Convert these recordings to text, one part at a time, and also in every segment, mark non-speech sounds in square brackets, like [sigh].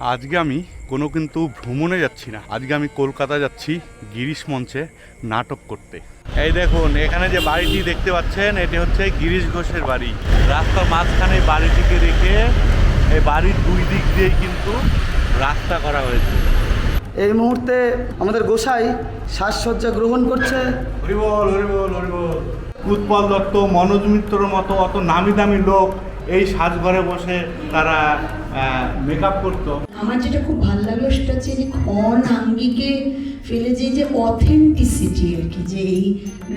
আজকে আমি কোনো কিন্তু ভ্রমণে যাচ্ছি না। আজকে আমি কলকাতা যাচ্ছি গিরিশ মঞ্চে নাটক করতে। এই দেখুন এখানে যে বাড়িটি দেখতে পাচ্ছেন এটি হচ্ছে গিরিশ ঘোষের বাড়ি। রাস্তার মাঝখানে বাড়িটিকে রেখে এই বাড়ির দুই দিক দিয়েই কিন্তু রাস্তা করা হয়েছে। এই মুহূর্তে আমাদের গোসাই সাজসজ্জা গ্রহণ করছে। হরিবল হরিবল হরিবল। উৎপল দত্ত মনোজ মিত্রর মতো অত নামি দামি লোক এই সাজঘরে বসে তারা মেকআপ করতো। আমার যেটা খুব ভালো লাগল সেটা হচ্ছে যে ক্ষণ আঙ্গিকে ফেলে যে যে অথেন্টিসিটি আর কি যে এই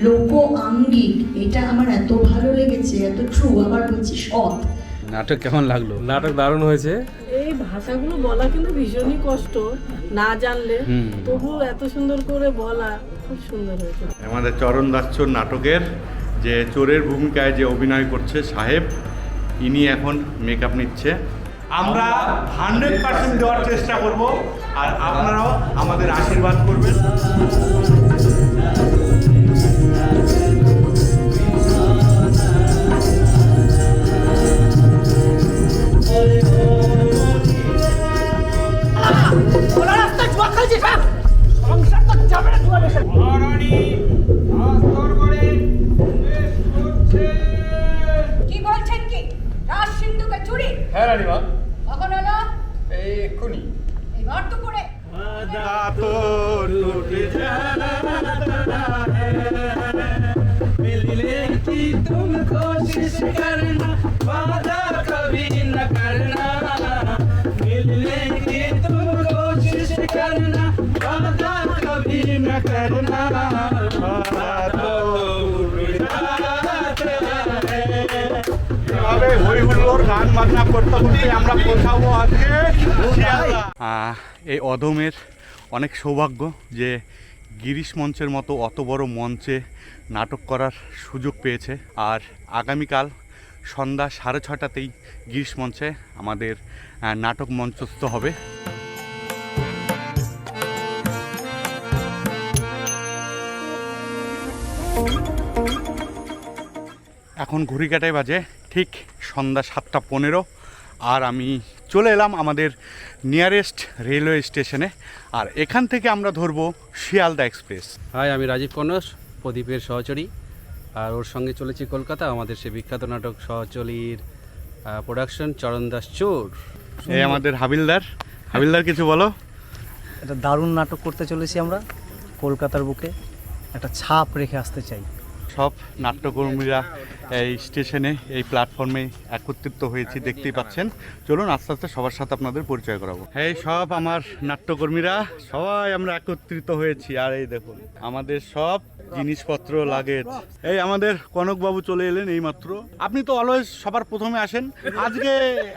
লোক আঙ্গিক এটা আমার এত ভালো লেগেছে এত ট্রু আবার বলছি সৎ। নাটক কেমন লাগল? নাটক দারুণ হয়েছে। এই ভাষাগুলো বলা কিন্তু ভীষণই কষ্ট না জানলে তবু এত সুন্দর করে বলা খুব সুন্দর হয়েছে। আমাদের চরণ দাসচোর নাটকের যে চোরের ভূমিকায় যে অভিনয় করছে সাহেব ইনি এখন মেকআপ নিচ্ছে। আমরা হান্ড্রেড পার্সেন্ট দেওয়ার চেষ্টা করব আর আপনারাও আমাদের আশীর্বাদ করবেন। কি বলছেন কি? রাজ সিন্ধুকে চুরি? হ্যাঁ রানীমা। কখন হলো এই এক্ষুনি এবার তো করে मिलने की तुम कोशिश करना वादा कभी न करना मिलने की तुम कोशिश करना वादा कभी न करना গান বাজনা করতে করতে আমরা পৌঁছাবো আজকে। এই অধমের অনেক সৌভাগ্য যে গিরিশ মঞ্চের মতো অত বড় মঞ্চে নাটক করার সুযোগ পেয়েছে। আর আগামীকাল সন্ধ্যা সাড়ে ছটাতেই গিরিশ মঞ্চে আমাদের নাটক মঞ্চস্থ হবে। এখন ঘড়ি কাটায় বাজে ঠিক সন্ধ্যা সাতটা পনেরো। আর আমি চলে এলাম আমাদের নিয়ারেস্ট রেলওয়ে স্টেশনে আর এখান থেকে আমরা ধরবো শিয়ালদা এক্সপ্রেস হাই আমি রাজীব কনস প্রদীপের সহচরী। আর ওর সঙ্গে চলেছি কলকাতা আমাদের সে বিখ্যাত নাটক সহচরীর প্রোডাকশন চরণ দাস চোর। এই আমাদের হাবিলদার। হাবিলদার কিছু বলো? একটা দারুণ নাটক করতে চলেছি আমরা কলকাতার বুকে। একটা ছাপ রেখে আসতে চাই। সব নাট্যকর্মীরা এই স্টেশনে, এই প্ল্যাটফর্মে একত্রিত হয়েছি, দেখতেই পাচ্ছেন। চলুন আস্তে আস্তে সবার সাথে আপনাদের পরিচয় করাবো। এই সব আমার নাট্যকর্মীরা, সবাই আমরা একত্রিত হয়েছি। আর এই দেখুন, আমাদের সব জিনিসপত্র লাগে এই আমাদের কনকবাবু চলে এলেন এই মাত্র আপনি তো অলওয়েজ সবার প্রথমে আসেন। আজকে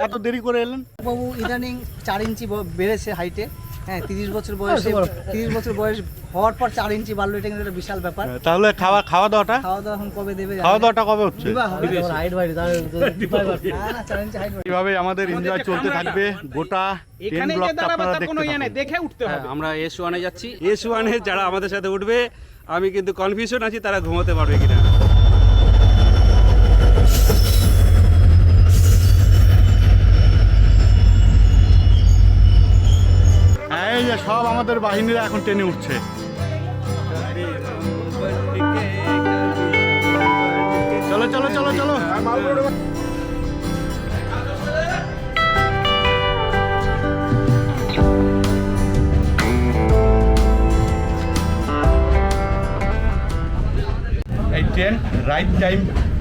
এত দেরি করে এলেন? বাবু ইদানিং চার ইঞ্চি বেড়েছে হাইটে হ্যাঁ তিরিশ বছর বয়সে তিরিশ বছর বয়স হওয়ার পর চার ইঞ্চি বাড়লো এটা কিন্তু একটা বিশাল ব্যাপার। তাহলে খাওয়া খাওয়া দাওয়াটা? খাওয়া দাওয়া এখন কবে দেবে খাওয়া দাওয়াটা কবে হচ্ছে? হাইট বাড়ি [laughs] না না চার ইঞ্চি হাইট এইভাবে আমাদের এনজয় চলতে থাকবে। গোটা। দেখে উঠতে হ্যাঁ, আমরা এস ওয়ানে যাচ্ছি। এস ওয়ানে যারা আমাদের সাথে উঠবে আমি কিন্তু কনফিউশন আছি তারা ঘুমোতে পারবে কিনা এই যে সব আমাদের বাহিনীরা এখন টেনে উঠছে। চলো চলো চলো চলো। এই ট্রেন রাইট টাইম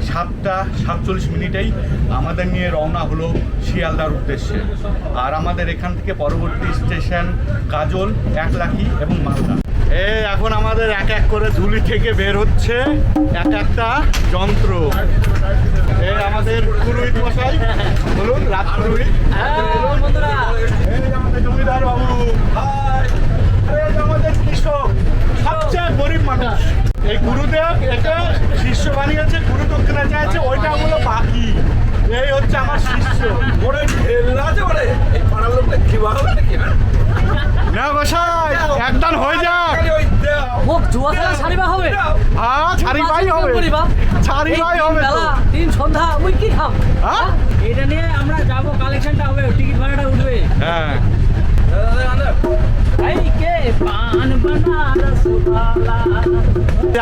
সাতটা সাতচল্লিশ মিনিটেই আমাদের নিয়ে রওনা হলো শিয়ালদার উদ্দেশ্যে। আর আমাদের এখান থেকে পরবর্তী স্টেশন কাজল, একলাখি এবং মালদা। এ এখন আমাদের এক এক করে ঝুলি থেকে বের হচ্ছে এক একটা যন্ত্র। এই আমাদের পুরোহিত মশাই, বলুন রাত পুরোহিত। জমিদার বাবু আমাদের কৃষক, সবচেয়ে গরিব মানুষ। এই গুরুদেব একে শিষ্য বানিয়েছে গুরু দক্ষিণা চাইছে, ওইটা হলো বাকি। এই হচ্ছে আমার শিষ্য। না গোসাই একদান হয়ে যাক। মোক জুয়া খেলা ছাড়িবা হবে? হ্যাঁ ছাড়ি পাই হবে। করিবা? ছাড়ি পাই হবে বেলা তিন সন্ধ্যা ওই কি খাম হ্যাঁ? এটা নিয়ে আমরা যাব কালেকশনটা হবে টিকিট ভাড়াটা উঠবে। হ্যাঁ।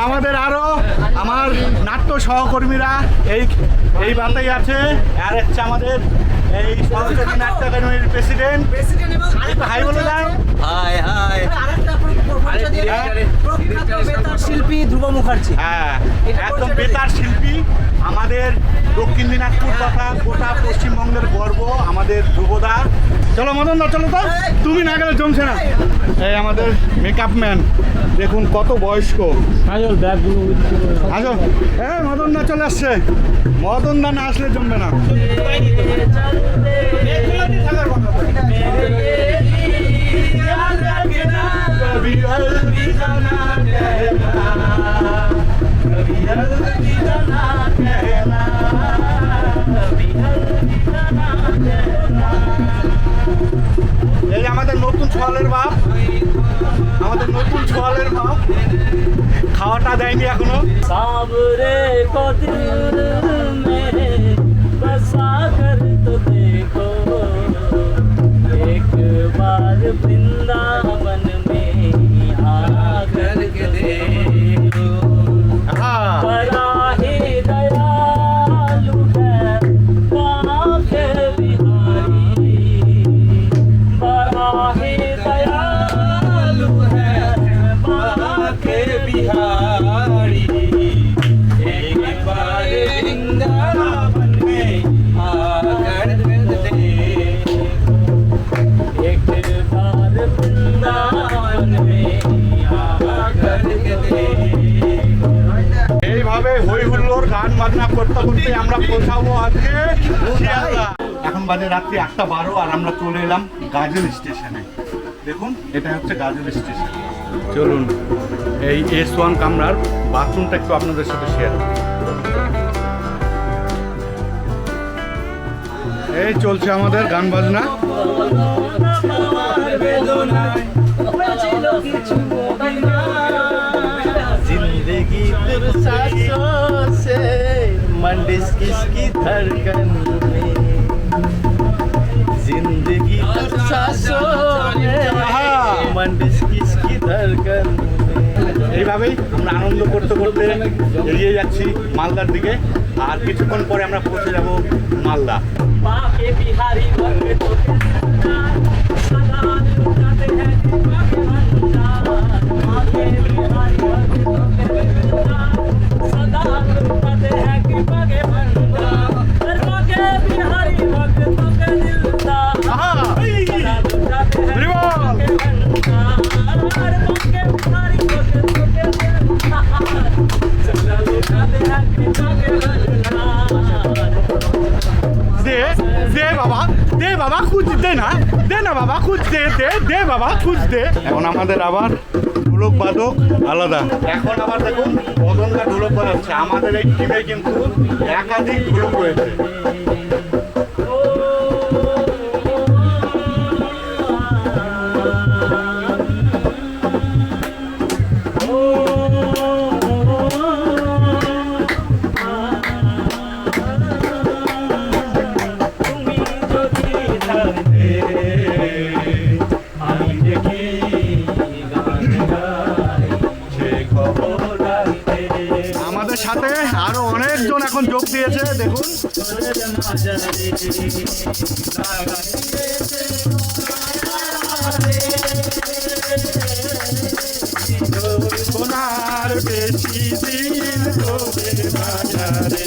আমাদের আরও আমার নাট্য সহকর্মীরা এই এই বাতেই আছে। আর হচ্ছে আমাদের এই সরস্বতী নাট্য একাডেমির প্রেসিডেন্ট। হাই বলে দাও। প্রখ্যাত বেতার শিল্পী ধ্রুব মুখার্জি। হ্যাঁ একদম বেতার শিল্পী। আমাদের দক্ষিণ দিনাজপুর তথা গোটা পশ্চিমবঙ্গের গর্ব আমাদের ধ্রুবদা চলো মদন দা চলো তো তুমি না গেলে জমছে না এই আমাদের মেকআপ ম্যান দেখুন কত বয়স্ক আসো হ্যাঁ মদন দা চলে আসছে মদন দা না আসলে জমবে না এই ছোয়ালের বাপ আমাদের নতুন ছোয়ালের বাপ খাওয়াটা দেয়নি এখনো सावरे को दिल में बसा कर तो देखो एक बार वृंदावन में आकर के देखो বাজনা করতে করতে আমরা পৌঁছাবো আজকে। এখন বাজে রাত্রি আটটা বারো আর আমরা চলে এলাম গাজল স্টেশনে। দেখুন এটা হচ্ছে গাজল স্টেশন। চলুন এই এস ওয়ান কামরার বাথরুমটা একটু আপনাদের সাথে শেয়ার এই চলছে আমাদের গান বাজনা। জিন্দগি তোর मंडिस किसकी धड़कन में जिंदगी पुरसासों में मंडिस किसकी धड़कन में এইভাবেই আমরা আনন্দ করতে করতে এগিয়ে যাচ্ছি মালদার দিকে আর কিছুক্ষণ পরে আমরা পৌঁছে যাব মালদা बाके দে না দে না বাবা খুঁজ দে দে দে বাবা খুঁজ দে এখন আমাদের আবার ঢোলক বাদক আলাদা। এখন আবার দেখুন মদনদা ঢোলক বাজাচ্ছে। আমাদের এই টিমে কিন্তু একাধিক ঢোলক রয়েছে। এখন যোগ দিয়েছে দেখুন। সোনার বেশি দিন হবে বাজারে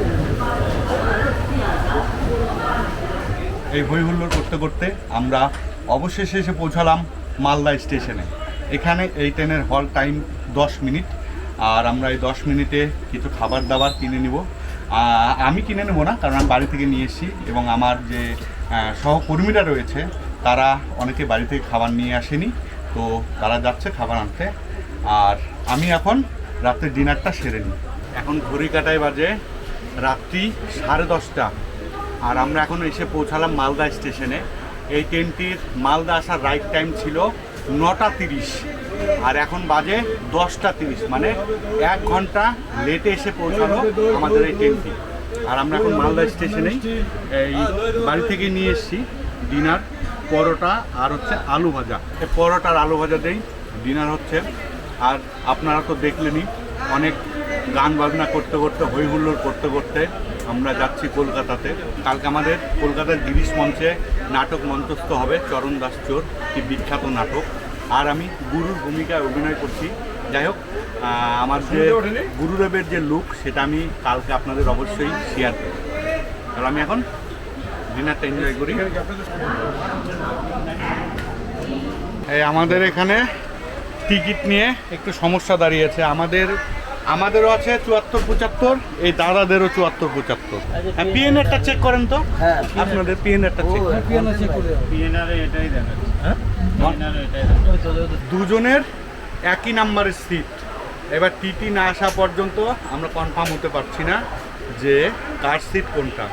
এই হই হুল্লোড় করতে করতে আমরা অবশেষে এসে পৌঁছালাম মালদা স্টেশনে। এখানে এই ট্রেনের হল টাইম দশ মিনিট, আর আমরা এই দশ মিনিটে কিছু খাবার দাবার কিনে নিব। আমি কিনে নেব না, কারণ আমি বাড়ি থেকে নিয়ে এসেছি এবং আমার যে সহকর্মীরা রয়েছে, তারা অনেকে বাড়ি থেকে খাবার নিয়ে আসেনি, তো তারা যাচ্ছে খাবার আনতে। আর আমি এখন রাত্রে ডিনারটা সেরে নিই। এখন ঘড়ি কাটায় বাজে রাত্রি সাড়ে দশটা। আর আমরা এখন এসে পৌঁছালাম মালদা স্টেশনে। এই ট্রেনটির মালদা আসার রাইট টাইম ছিল নটা তিরিশ। আর এখন বাজে দশটা তিরিশ মানে এক ঘণ্টা লেটে এসে পৌঁছালো আমাদের এই ট্রেনটি। আর আমরা এখন মালদা স্টেশনেই এই বাড়ি থেকে নিয়ে এসেছি ডিনার, পরোটা আর হচ্ছে আলু ভাজা। এই পরোটা আর আলু ভাজা দেই ডিনার হচ্ছে। আর আপনারা তো দেখলেনই অনেক গান বাজনা করতে করতে হই হুল্লোড় করতে করতে আমরা যাচ্ছি কলকাতাতে। কালকে আমাদের কলকাতার গিরিশ মঞ্চে নাটক মঞ্চস্থ হবে চরণ দাস চোর কি বিখ্যাত নাটক। আর আমি গুরুর ভূমিকায় অভিনয় করছি। যাই হোক আমার যে গুরুদেবের যে লুক সেটা আমি কালকে আপনাদের অবশ্যই শেয়ার করব। তাহলে আমি এখন ডিনারটা এনজয় করি। এই আমাদের এখানে টিকিট নিয়ে একটু সমস্যা দাঁড়িয়েছে। আমাদের আমাদেরও আছে চুয়াত্তর পঁচাত্তর এই দাদাদেরও চুয়াত্তর পঁচাত্তর। হ্যাঁ পিএনআরটা চেক করেন তো। হ্যাঁ আপনাদের পিএনআরটা চেক দুজনের একই নাম্বারের সিট এবার টিটি না আসা পর্যন্ত আমরা কনফার্ম হতে পারছি না যে কার সিট কোনটা।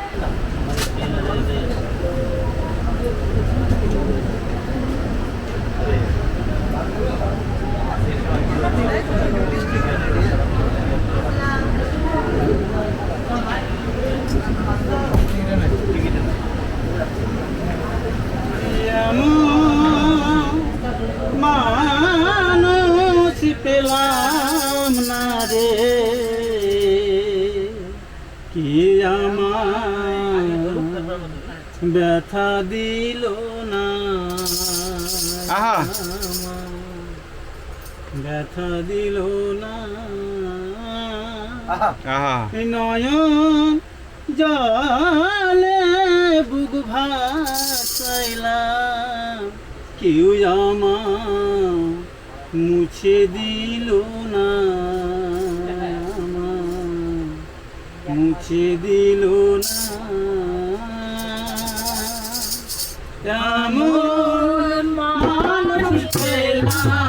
মানুষ পেলাম না রে কি আমার ব্যথা দিল না। ব্যথা দিল না নয়ন জলে বুক ভাসাইলাম কেউ আমার মুছে দিল না মুছে দিল না এমন মানুষ পেলাম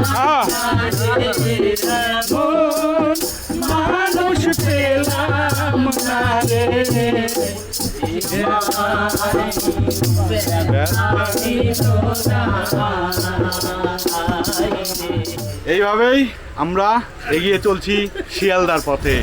এইভাবেই আমরা এগিয়ে চলছি শিয়ালদার পথে।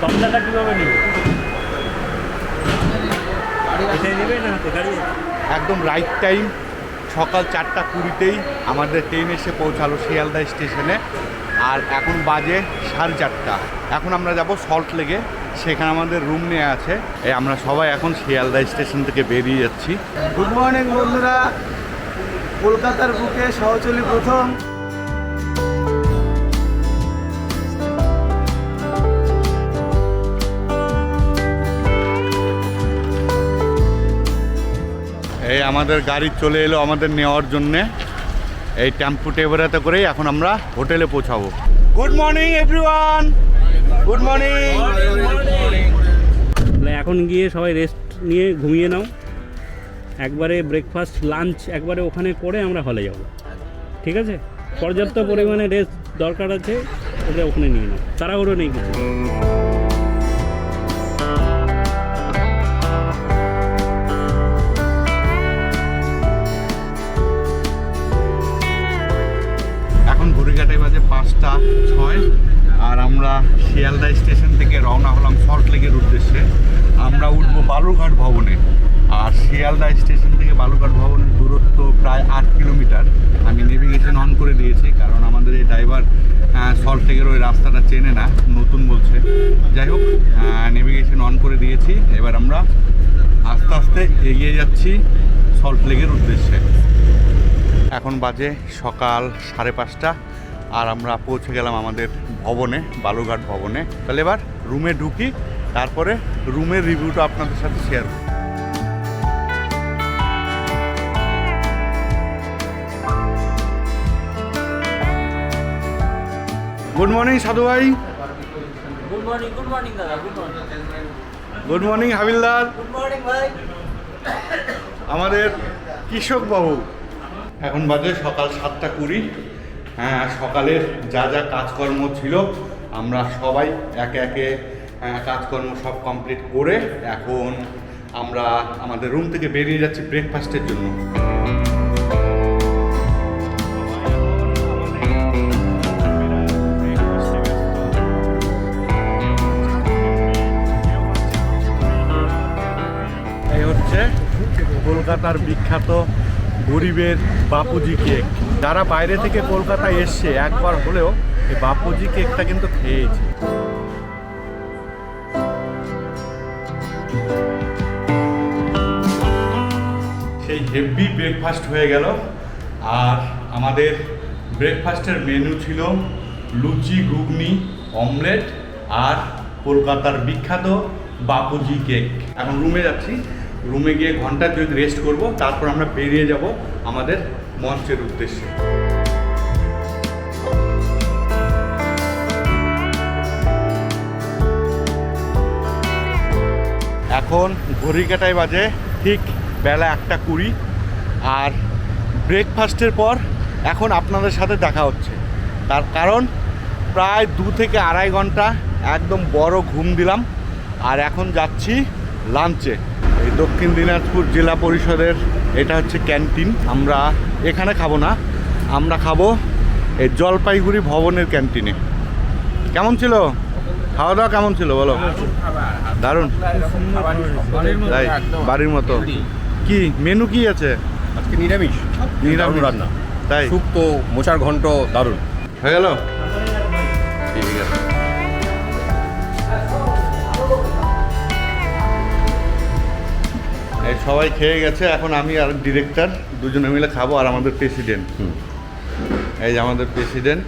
দমদাটা কীভাবে নিব? একদম রাইট টাইম সকাল চারটা কুড়িতেই আমাদের ট্রেন এসে পৌঁছালো শিয়ালদা স্টেশনে আর এখন বাজে সাড়ে চারটা। এখন আমরা যাব সল্ট লেগে সেখানে আমাদের রুম নিয়ে আছে। এই আমরা সবাই এখন শিয়ালদা স্টেশন থেকে বেরিয়ে যাচ্ছি। গুড মর্নিং বন্ধুরা। কলকাতার বুকে সহচলি প্রথম। আমাদের গাড়ি চলে এলো আমাদের নেওয়ার জন্যে। এই টেম্পু টেবরাতে করেই এখন আমরা হোটেলে পৌঁছাবো। Good morning everyone good morning এখন গিয়ে সবাই রেস্ট নিয়ে ঘুমিয়ে নাও। একবারে ব্রেকফাস্ট লাঞ্চ একবারে ওখানে করে আমরা হলে যাব। ঠিক আছে? পর্যাপ্ত পরিমাণে রেস্ট দরকার আছে, ওটা ওখানে নিয়ে নাও। তাড়াহুড়ো নেই কিছু। ঘড়িকাটায় বাজে, পাঁচটা ছয়। আর আমরা শিয়ালদা স্টেশন থেকে রওনা হলাম সল্ট লেকের উদ্দেশ্যে। আমরা উঠবো বালুরঘাট ভবনে। আর শিয়ালদা স্টেশন থেকে বালুরঘাট ভবনের দূরত্ব প্রায় আট কিলোমিটার। আমি নেভিগেশন অন করে দিয়েছি, কারণ আমাদের এই ড্রাইভার সল্ট লেকের ওই রাস্তাটা চেনে না, নতুন বলছে। যাই হোক নেভিগেশন অন করে দিয়েছি। এবার আমরা আস্তে আস্তে এগিয়ে যাচ্ছি সল্ট লেকের উদ্দেশ্যে। এখন বাজে সকাল সাড়ে পাঁচটা। আর আমরা পৌঁছে গেলাম আমাদের ভবনে বালুঘাট ভবনে। তাহলে এবার রুমে ঢুকি তারপরে রুমের রিভিউটা আপনাদের সাথে শেয়ার করি গুড মর্নিং সাধু ভাই। গুড মর্নিং গুড মর্নিং দাদা গুড মর্নিং গুড মর্নিং হাবিলদার। গুড মর্নিং ভাই। আমাদের কৃষক বাবু এখন বাজে সকাল সাতটা কুড়ি। হ্যাঁ সকালের যা যা কাজকর্ম ছিল আমরা সবাই একে একে হ্যাঁ, কাজকর্ম সব কমপ্লিট করে এখন আমরা আমাদের রুম থেকে বেরিয়ে যাচ্ছি ব্রেকফাস্টের জন্য। কলকাতার বিখ্যাত গরিবের বাপুজি কেক। যারা বাইরে থেকে কলকাতায় এসছে, একবার হলেও এই বাপুজি কেকটা কিন্তু খেয়েছে। সেই হেভি ব্রেকফাস্ট হয়ে গেল। আর আমাদের ব্রেকফাস্টের মেনু ছিল লুচি, ঘুগনি অমলেট আর কলকাতার বিখ্যাত বাপুজি কেক। এখন রুমে যাচ্ছি। রুমে গিয়ে ঘণ্টা দুই রেস্ট করব, তারপর আমরা বেরিয়ে যাব আমাদের মঞ্চের উদ্দেশ্যে। এখন ঘড়ি কাটায় বাজে ঠিক বেলা একটা কুড়ি, আর ব্রেকফাস্টের পর এখন আপনাদের সাথে দেখা হচ্ছে। তার কারণ প্রায় দু থেকে আড়াই ঘণ্টা একদম বড় ঘুম দিলাম, আর এখন যাচ্ছি লাঞ্চে দক্ষিণ দিনাজপুর জেলা পরিষদের এটা হচ্ছে ক্যান্টিন। আমরা এখানে খাব না আমরা খাব এই জলপাইগুড়ি ভবনের ক্যান্টিনে। কেমন ছিল? খাওয়া দাওয়া কেমন ছিল বলো? দারুণ। তাই বাড়ির মতো। কি মেনু কি আছে? আজকে নিরামিষ। নিরামিষ। রান্না। তাই। শুক্তো মোচার ঘন্ট দারুণ। হয়ে গেল? সবাই খেয়ে গেছে এখন আমি আর ডিরেক্টর দুজনে মিলে খাব আর আমাদের প্রেসিডেন্ট এই যে আমাদের প্রেসিডেন্ট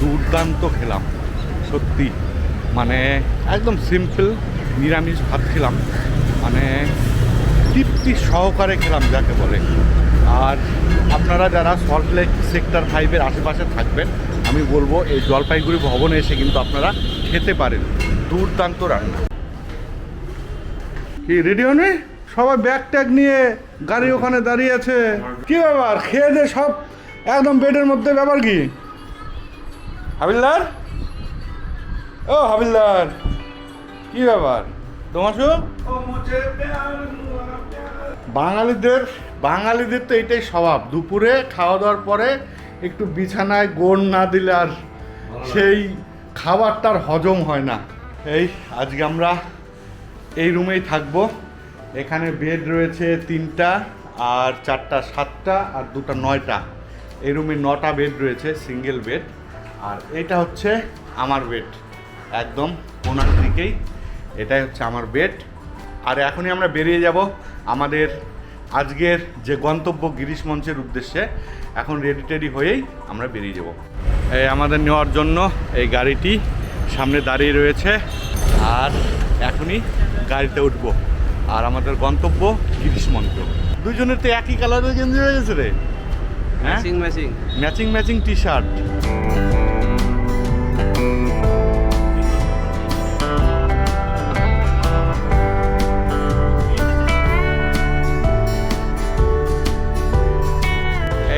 দুর্দান্ত খেলাম সত্যি। মানে একদম সিম্পল নিরামিষ ভাত খেলাম। মানে তৃপ্তি সহকারে খেলাম যাকে বলে। আর আপনারা যারা সল্টলেক সেক্টর ফাইভের আশেপাশে থাকবেন আমি বলব এই জলপাইগুড়ি ভবনে এসে কিন্তু আপনারা খেতে পারেন। দুর্দান্ত রান্না। কি রেডি হনি সবাই ব্যাগ ট্যাগ নিয়ে গাড়ি ওখানে দাঁড়িয়ে আছে। কি ব্যাপার? খেয়ে দে সব। একদম বেডের মধ্যে ব্যাপার কি? হাবিলদার? ও হাবিলদার। কি ব্যাপার? তোমাশু বাঙালিদের বাঙালিদের তো এটাই স্বভাব। দুপুরে খাওয়া দাওয়ার পরে একটু বিছানায় গোড় না দিলে আর সেই খাবারটার হজম হয় না। এই আজকে আমরা এই রুমেই থাকব। এখানে বেড রয়েছে তিনটা আর চারটা সাতটা আর দুটো নয়টা। এই রুমে নটা বেড রয়েছে সিঙ্গেল বেড। আর এটা হচ্ছে আমার বেড। একদম কোনার দিকেই। এটাই হচ্ছে আমার বেড। আর এখনই আমরা বেরিয়ে যাব আমাদের আজকের যে গন্তব্য গিরিশ মঞ্চের উদ্দেশ্যে। এখন রেডি টেডি হয়েই আমরা বেরিয়ে যাব। এই আমাদের নেওয়ার জন্য এই গাড়িটি সামনে দাঁড়িয়ে রয়েছে। আর এখনই গাড়িতে উঠবো। আর আমাদের গন্তব্য গিরিশ মঞ্চ। দুজনের তো একই কালারের গেঞ্জি হয়ে গেছে রে। হ্যাঁ? Matching matching matching matching T shirt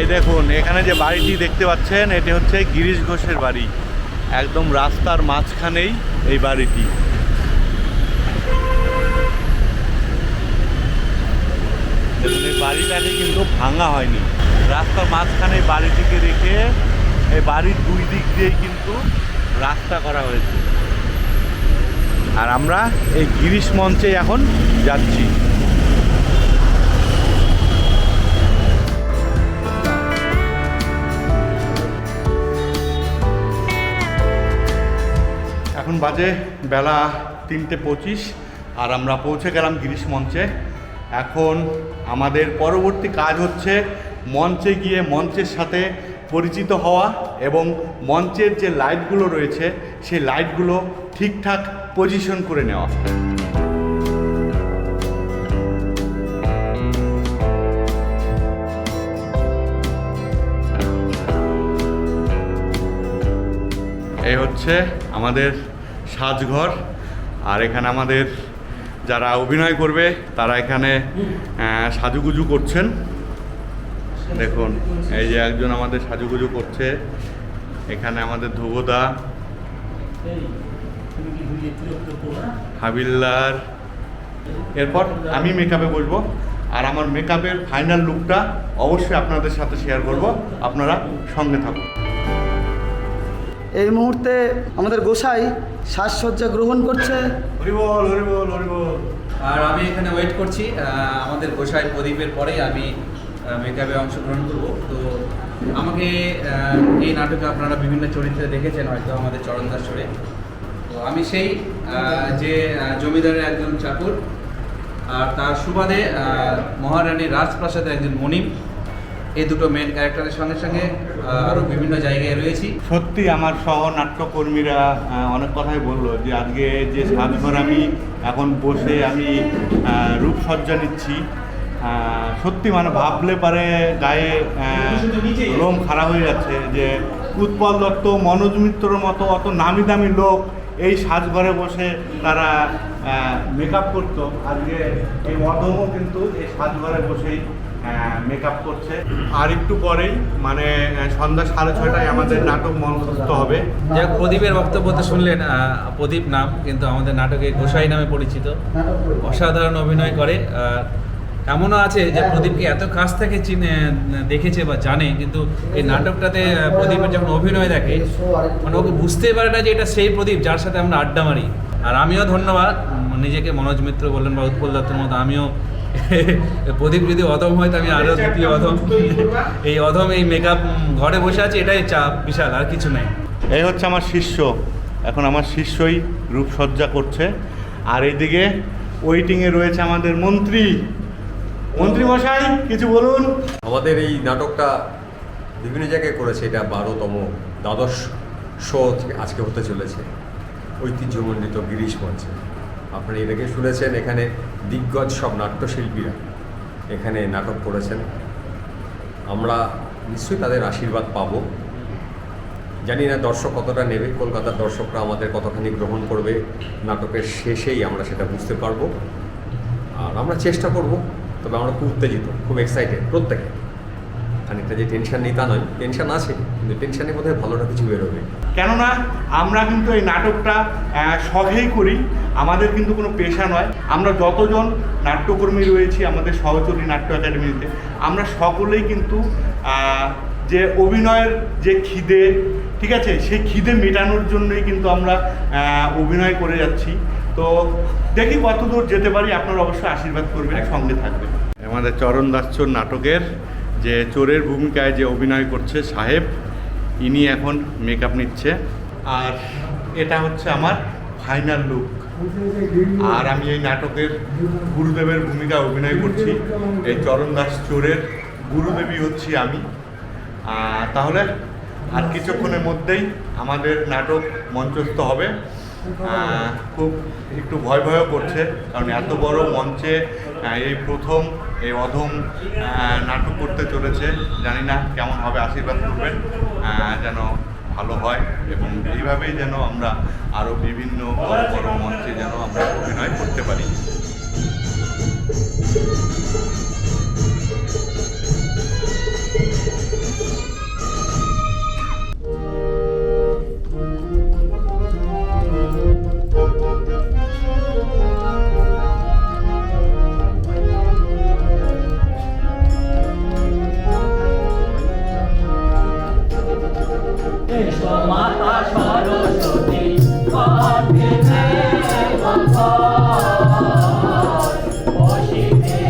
এই দেখুন, এখানে যে বাড়িটি দেখতে পাচ্ছেন, এটি হচ্ছে গিরিশ ঘোষের বাড়ি। একদম রাস্তার মাঝখানেই এই বাড়িটি। এই বাড়িটাকে কিন্তু ভাঙা হয়নি। রাস্তার মাঝখানে বাড়িটিকে রেখে এই বাড়ির দুই দিক দিয়েই কিন্তু রাস্তা করা হয়েছে। আর আমরা এই গিরিশ মঞ্চে এখন যাচ্ছি। এখন বাজে বেলা তিনটে পঁচিশ, আর আমরা পৌঁছে গেলাম গিরিশ মঞ্চে। এখন আমাদের পরবর্তী কাজ হচ্ছে মঞ্চে গিয়ে মঞ্চের সাথে পরিচিত হওয়া এবং মঞ্চের যে লাইটগুলো রয়েছে, সেই লাইটগুলো ঠিকঠাক পজিশন করে নেওয়া। এই হচ্ছে আমাদের সাজঘর, আর এখানে আমাদের যারা অভিনয় করবে, তারা এখানে সাজুগুজু করছেন। দেখুন, এই যে একজন আমাদের সাজুগুজু করছে, এখানে আমাদের ধ্রুবদা, হাবিলদার। এরপর আমি মেকআপে বসবো, আর আমার মেকআপের ফাইনাল লুকটা অবশ্যই আপনাদের সাথে শেয়ার করব। আপনারা সঙ্গে থাকুন। এই মুহূর্তে আমাদের গোসাই সাজসজ্জা গ্রহণ করছে। হরিবল হরিবল হরিবল আর আমি এখানে ওয়েট করছি আমাদের গোসাই প্রদীপের পরেই আমি মেকআপে অংশগ্রহণ করব। তো আমাকে এই নাটকে আপনারা বিভিন্ন চরিত্রে দেখেছেন হয়তো আমাদের চরণ দাস চরে তো আমি সেই যে জমিদারের একজন চাকর আর তার সুবাদে মহারানী রাজপ্রাসাদের একজন মনিম এই দুটো মেন ক্যারেক্টারের সঙ্গে সঙ্গে আরও বিভিন্ন জায়গায় রয়েছি। সত্যি আমার সহ নাট্যকর্মীরা অনেক কথাই বলল যে আজকে যে সাজঘর আমি এখন বসে আমি রূপসজ্জা নিচ্ছি। সত্যি মানে ভাবলে পারে গায়ে লোম খারাপ হয়ে যাচ্ছে যে উৎপল দত্ত, মনোজ মিত্রর মতো অত নামি দামি লোক এই সাজঘরে বসে তারা মেকআপ করতো। আজকে এই মধ্যমও কিন্তু এই সাজঘরে বসেই মেকআপ করছে। আর একটু পরেই মানে সন্ধ্যা সাড়ে আমাদের নাটক মঞ্চস্থ হবে। প্রদীপের বক্তব্য তো শুনলেন প্রদীপ নাম, কিন্তু আমাদের নাটকে গোসাই নামে পরিচিত। অসাধারণ অভিনয় করে। এমনও আছে যে প্রদীপকে এত কাছ থেকে চিনে দেখেছে বা জানে, কিন্তু এই নাটকটাতে প্রদীপের যখন অভিনয় দেখে মানে ওকে বুঝতেই পারে না যে এটা সেই প্রদীপ যার সাথে আমরা আড্ডা মারি। আর আমিও ধন্যবাদ। নিজেকে মনোজ মিত্র বললেন বা উৎপল দত্তের মতো, আমিও [laughs] প্রদীপ যদি অধম হয় তো আমি আরও দ্বিতীয় অধম। [laughs] এই অধম এই মেকআপ ঘরে বসে আছে এটাই চাপ বিশাল আর কিছু নেই। এই হচ্ছে আমার শিষ্য। এখন আমার শিষ্যই রূপসজ্জা করছে। আর এইদিকে ওয়েটিংয়ে রয়েছে আমাদের মন্ত্রী। মন্ত্রী মশাই কিছু বলুন। আমাদের এই নাটকটা বিভিন্ন জায়গায় করেছে। এটা বারোতম দ্বাদশ শো আজকে হতে চলেছে। ঐতিহ্যমণ্ডিত গিরিশ মঞ্চে। আপনারা এর আগে শুনেছেন, এখানে দিগ্গজ সব নাট্যশিল্পীরা এখানে নাটক করেছেন। আমরা নিশ্চয়ই তাদের আশীর্বাদ পাবো। জানি না দর্শক কতটা নেবে, কলকাতার দর্শকরা আমাদের কতখানি গ্রহণ করবে, নাটকের শেষেই আমরা সেটা বুঝতে পারব। আর আমরা চেষ্টা করব, তবে আমরা খুব উত্তেজিত, খুব এক্সাইটেড প্রত্যেকে। খানিকটা যে টেনশন নেই তা নয় টেনশন আছে, কিন্তু টেনশনের মধ্যে ভালোটা কিছু বেরোবে। কেননা আমরা কিন্তু এই নাটকটা শখেই করি। আমাদের কিন্তু কোনো পেশা নয়। আমরা যতজন নাট্যকর্মী রয়েছি আমাদের সহচরী নাট্য একাডেমিতে আমরা সকলেই কিন্তু যে অভিনয়ের যে খিদে ঠিক আছে? সেই খিদে মেটানোর জন্যই কিন্তু আমরা অভিনয় করে যাচ্ছি। তো দেখি কতদূর যেতে পারি আপনারা অবশ্যই আশীর্বাদ করবেন সঙ্গে থাকবেন। আমাদের চরণ দাসচোর নাটকের যে চোরের ভূমিকায় যে অভিনয় করছে সাহেব ইনি এখন মেকআপ নিচ্ছে। আর এটা হচ্ছে আমার ফাইনাল লুক আর আমি এই নাটকের গুরুদেবের ভূমিকা অভিনয় করছি। এই চরণ দাস চোরের গুরুদেবী হচ্ছি আমি। তাহলে আর কিছুক্ষণের মধ্যেই আমাদের নাটক মঞ্চস্থ হবে। খুব একটু ভয় ভয়ও করছে, কারণ এত বড় মঞ্চে এই প্রথম, এই অধম নাটক করতে চলেছে। জানি না কেমন হবে, আশীর্বাদ করবেন যেন ভালো হয় এবং এইভাবেই যেন আমরা আরও বিভিন্ন বড় বড় মঞ্চে যেন আমরা অভিনয় করতে পারি। মাতা সরস্বতী কণ্ঠে বসিতে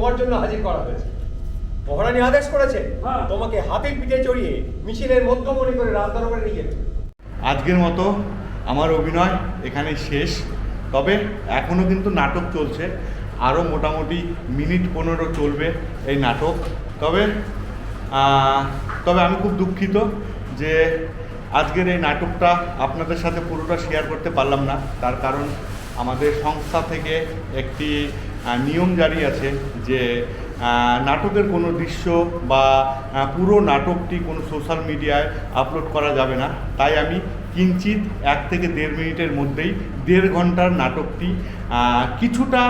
তোমার জন্য হাজির করা হয়েছে। মহারানী আদেশ করেছে হ্যাঁ। তোমাকে হাতির পিঠে চড়িয়ে মিছিলের মধ্যমণি করে রাজদরবারে নিয়ে যেতে। আজকের মতো আমার অভিনয় এখানে শেষ। তবে এখনও কিন্তু নাটক চলছে। আরও মোটামুটি মিনিট পনেরো চলবে এই নাটক। তবে তবে আমি খুব দুঃখিত যে আজকের এই নাটকটা আপনাদের সাথে পুরোটা শেয়ার করতে পারলাম না। তার কারণ আমাদের সংস্থা থেকে একটি নিয়ম জারি আছে যে নাটকের কোনো দৃশ্য বা পুরো নাটকটি কোনো সোশ্যাল মিডিয়ায় আপলোড করা যাবে না। তাই আমি কিঞ্চিত এক থেকে দেড় মিনিটের মধ্যেই দেড় ঘণ্টার নাটকটি কিছুটা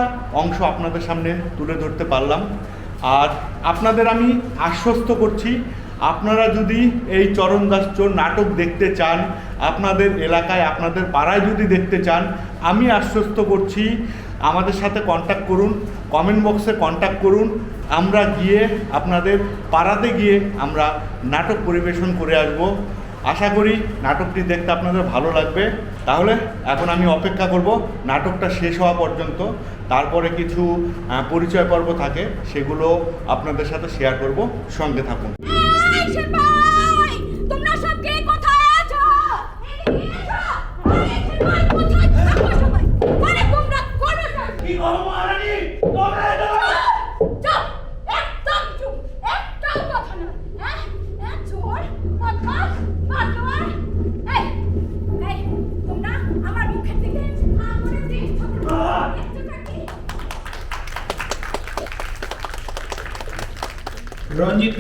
অংশ আপনাদের সামনে তুলে ধরতে পারলাম। আর আপনাদের আমি আশ্বস্ত করছি, আপনারা যদি এই চরণ দাস চোর নাটক দেখতে চান, আপনাদের এলাকায়, আপনাদের পাড়ায় যদি দেখতে চান, আমি আশ্বস্ত করছি আমাদের সাথে কন্ট্যাক্ট করুন কমেন্ট বক্সে কন্ট্যাক্ট করুন। আমরা গিয়ে আপনাদের পাড়াতে গিয়ে আমরা নাটক পরিবেশন করে আসব। আশা করি নাটকটি দেখতে আপনাদের ভালো লাগবে। তাহলে এখন আমি অপেক্ষা করব, নাটকটা শেষ হওয়া পর্যন্ত। তারপরে কিছু পরিচয় পর্ব থাকে, সেগুলো আপনাদের সাথে শেয়ার করব। সঙ্গে থাকুন।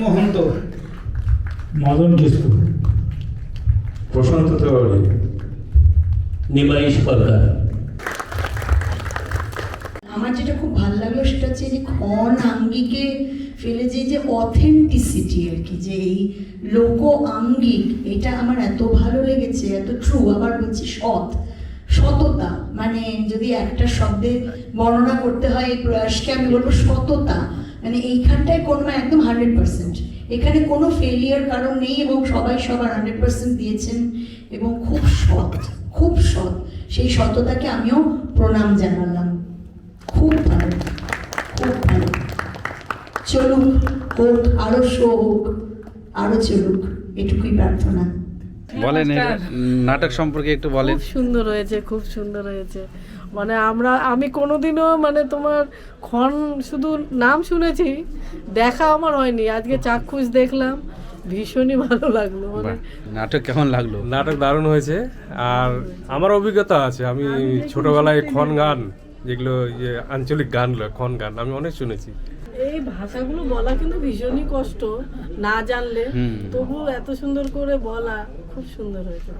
মহন্ত। মদন প্রশান্ত তেওয়ারি নিমাইশ সরকার। আমার যেটা খুব ভালো লাগল সেটা হচ্ছে যে ক্ষণ আঙ্গিকে ফেলে যে যে অথেন্টিসিটি আর কি যে এই লোক আঙ্গিক এটা আমার এত ভালো লেগেছে এত ট্রু আবার বলছি সৎ। সততা মানে যদি একটা শব্দে বর্ণনা করতে হয় এই প্রয়াসকে আমি বলব সততা মানে এইখানটায় কোনো একদম হান্ড্রেড পার্সেন্ট। এখানে কোনো ফেলিয়ার কারণ নেই এবং সবাই সবার হান্ড্রেড পার্সেন্ট দিয়েছেন এবং খুব সৎ খুব সৎ। সেই সততাকে আমিও প্রণাম জানালাম। খুব ভালো খুব ভালো। চলুক হোক আরও শো হোক আরও চলুক, এটুকুই প্রার্থনা। বলেন এর নাটক সম্পর্কে একটু বলেন। খুব সুন্দর হয়েছে খুব সুন্দর হয়েছে। মানে আমরা আমি কোনোদিনও মানে তোমার ক্ষণ শুধু নাম শুনেছি দেখা আমার হয়নি। আজকে চাক্ষুষ দেখলাম ভীষণই ভালো লাগল মানে নাটক কেমন লাগল? নাটক দারুণ হয়েছে আর আমার অভিজ্ঞতা আছে আমি ছোটবেলায় খন গান যেগুলো ইয়ে আঞ্চলিক গান খন গান আমি অনেক শুনেছি। এই ভাষাগুলো বলা কিন্তু ভীষণই কষ্ট না জানলে। তবু এত সুন্দর করে বলা খুব সুন্দর হয়েছে